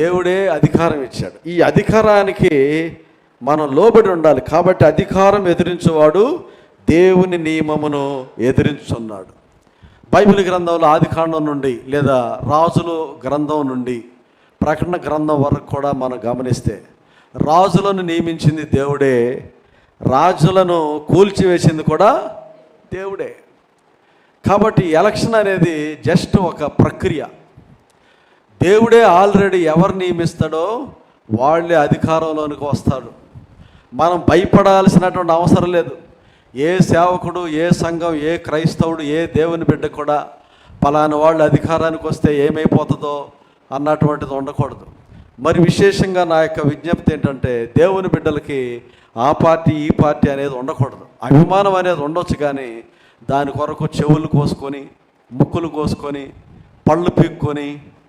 దేవుడే అధికారం ఇచ్చాడు. ఈ అధికారానికి మనం లోబడి ఉండాలి. కాబట్టి అధికారం ఎదిరించేవాడు దేవుని నియమమును ఎదిరించున్నాడు. బైబిల్ గ్రంథంలో ఆదికాండం నుండి లేదా రాజుల గ్రంథం నుండి ప్రకటన గ్రంథం వరకు కూడా మనం గమనిస్తే రాజులను నియమించింది దేవుడే రాజులను కూల్చివేసింది కూడా దేవుడే. కాబట్టి ఎలక్షన్ అనేది జస్ట్ ఒక ప్రక్రియ. దేవుడే ఆల్రెడీ ఎవరు నియమిస్తాడో వాళ్ళే అధికారంలోనికి వస్తాడు మనం భయపడాల్సినటువంటి అవసరం లేదు. ఏ సేవకుడు ఏ సంఘం ఏ క్రైస్తవుడు ఏ దేవుని బిడ్డ కూడా పలానా వాళ్ళు అధికారానికి వస్తే ఏమైపోతుందో అన్నటువంటిది ఉండకూడదు. మరి విశేషంగా నా యొక్క విజ్ఞప్తి ఏంటంటే దేవుని బిడ్డలకి ఆ పార్టీ ఈ పార్టీ అనేది ఉండకూడదు. అభిమానం అనేది ఉండొచ్చు కానీ దాని కొరకు చెవులు కోసుకొని ముక్కులు కోసుకొని పళ్ళు పీక్కొని